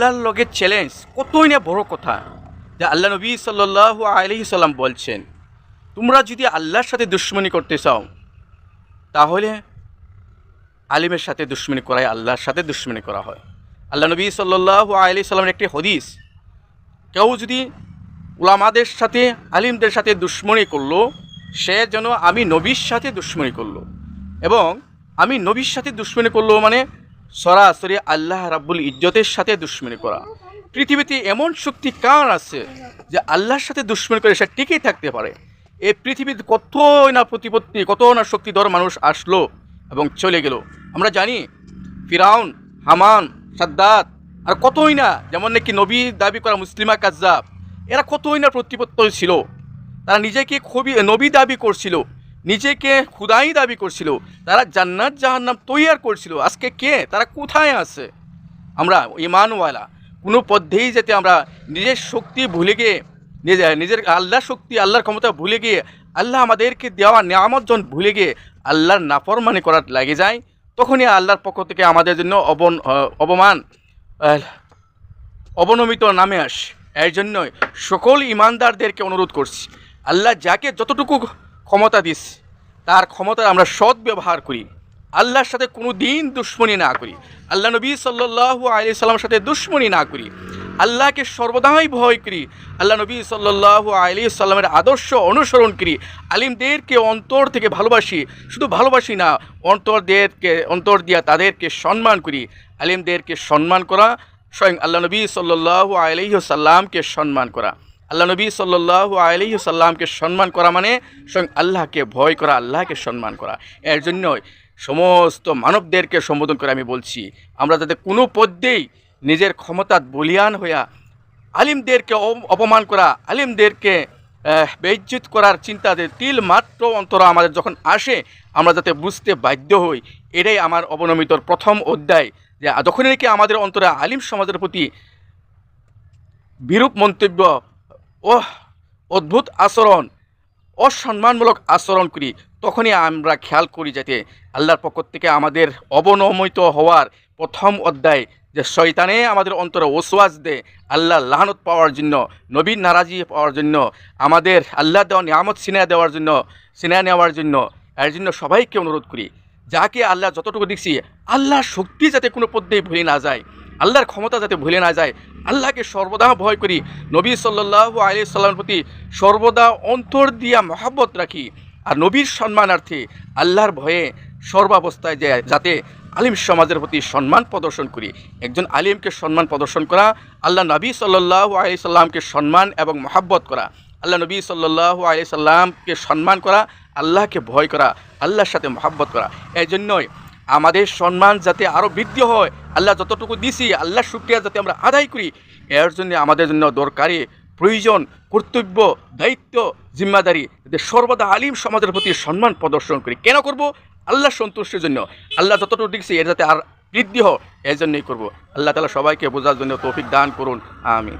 আল্লাহর লগে চ্যালেঞ্জ কতই না বড় কথা। যে আল্লাহ নবী সাল্লাহ আলহি সাল্লাম বলছেন, তোমরা যদি আল্লাহর সাথে দুশ্মনী করতে চাও, তাহলে আলিমের সাথে দুশ্মনী করাই আল্লাহর সাথে দুশ্মনী করা হয়। আল্লাহ নবী সাল্লাহ আলি সাল্লামের একটি হদিস, কেউ যদি উলামাদের সাথে, আলিমদের সাথে দুশ্মনী করল, সে যেন আমি নবীর সাথে দুশ্মনী করল। এবং আমি নবীর সাথে দুশ্মনী করল মানে সরাসরি আল্লাহ রাব্বুল ইজ্জতের সাথে দুশ্মনী করা। পৃথিবীতে এমন শক্তি কার আছে যে আল্লাহর সাথে দুশ্মনী করে সে টিকেই থাকতে পারে? এই পৃথিবীতে কত না প্রতিপত্তি কত না শক্তিধর মানুষ আসলো এবং চলে গেল। আমরা জানি ফিরাউন, হামান, সাদ্দাত, আর কতই না, যেমন নাকি নবী দাবি করা মুসলিমা কাজ্জাব, এরা কতই না প্রতিপত্ত ছিল। তারা নিজেকে খুবই, নবী দাবি করছিল। নিজেকে খুদাই দাবি করছিল। তারা জান্নাত জাহান্নাম তৈয়ার করছিল। আজকে কে? তারা কোথায় আছে? আমরা ইমানওয়ালা। কোনো পদ্ধেই যাতে আমরা নিজের শক্তি ভুলে গিয়ে নিজে নিজের আল্লাহর শক্তি, আল্লাহর ক্ষমতা ভুলে গিয়ে, আল্লাহ আমাদেরকে দেওয়া নিয়ামত জন ভুলে গিয়ে আল্লাহর নাফরমানি করার লাগে যায়, তখনই আল্লাহর পক্ষ থেকে আমাদের জন্য অবন অবমান অবনমিত নামে আস। এর জন্যই সকল ইমানদারদেরকে অনুরোধ করছি। আল্লাহ যাকে যতটুকু ক্ষমতা দিস তার ক্ষমতা আমরা সৎ ব্যবহার করি। আল্লাহর সাথে কোনো দিন দুশ্মনী না করি। আল্লাহ নবী সাল্লাল্লাহু আলি সাল্লামের সাথে দুশ্মনী না করি। আল্লাহকে সর্বদাই ভয় করি। আল্লাহ নবী সাল্লাল্লাহু আলি সাল্লামের আদর্শ অনুসরণ করি। আলিমদেরকে অন্তর থেকে ভালোবাসি। শুধু ভালোবাসি না, অন্তরদেরকে, অন্তর দিয়া তাদেরকে সম্মান করি। আলিমদেরকে সম্মান করা, স্বয়ং আল্লাহ নবী সাল্লাল্লাহু আলাইহি সাল্লামকে সম্মান করা। আল্লাহ নবী সাল্লাল্লাহু আলাইহি সাল্লামকে সম্মান করা মানে স্বয়ং আল্লাহকে ভয় করা আল্লাহকে সম্মান করা। এর জন্যই সমস্ত মানবদেরকে সম্বোধন করে আমি বলছি আমরা যাতে কোনো পদ্যেই নিজের ক্ষমতা বলিয়ান হইয়া আলিমদেরকে অপমান করা আলিমদেরকে আহ, বেইজ্জত করার চিন্তা যে তিল মাত্র অন্তর আমাদের যখন আসে আমরা যাতে বুঝতে বাধ্য হই এটাই আমার অবনমিতর প্রথম অধ্যায় যে যখনই নাকি আমাদের অন্তরে আলিম সমাজের প্রতি বিরূপ মন্তব্য ও অদ্ভুত আচরণ, অসম্মানমূলক আচরণ করি। তখনই আমরা খেয়াল করি যাতে আল্লাহর পক্ষ থেকে আমাদের অবনমিত হওয়ার প্রথম অধ্যায় যে শয়তানে আমাদের অন্তরে ওসওয়াজ দেয় আল্লাহ লাহানত পাওয়ার জন্য নবীন নারাজি পাওয়ার জন্য, আমাদের আল্লাহ দেওয়া নিয়ামত সিনা দেওয়ার জন্য সিনা নেওয়ার জন্য, এর জন্য সবাইকে অনুরোধ করি। যাকে আল্লাহ যতটুকু দেখছি আল্লাহর শক্তি যাতে কোনো পদ্মেই ভুলে না যায়। আল্লাহর ক্ষমতা যাতে ভুলে না যায়, আল্লাহকে সর্বদা ভয় করি। নবী সাল্লাহ আলি সাল্লামের প্রতি সর্বদা অন্তর দিয়া মহাব্বত রাখি। আর নবীর সম্মানার্থে আল্লাহর ভয়ে সর্বাবস্থায় যে যাতে আলিম সমাজের প্রতি সম্মান প্রদর্শন করি। একজন আলিমকে সম্মান প্রদর্শন করা, আল্লাহ নবী সাল্লাহ আলি সাল্লামকে সম্মান এবং মহাব্বত করা, আল্লাহ নবী সাল্লাহ আলি সাল্লামকে সম্মান করা, আল্লাহকে ভয় করা, আল্লাহর সাথে মহাব্বত করা। এই জন্যই আমাদের সম্মান যাতে আরও বৃদ্ধি হয়, আল্লাহ যতটুকু দিছি, আল্লাহ শুক্রিয়া যাতে আমরা আদায় করি। এর জন্য আমাদের জন্য দরকারি প্রয়োজন, কর্তব্য, দায়িত্ব, জিম্মাদারি, যাতে সর্বদা আলিম সমাজের প্রতি সম্মান প্রদর্শন করি। কেন করব? আল্লাহ সন্তুষ্টির জন্য। আল্লাহ যতটুকু দিচ্ছি এর যাতে আর বৃদ্ধি হয় এর জন্যই করব। আল্লাহ তালা সবাইকে বোঝার জন্য তৌফিক দান করুন। আমি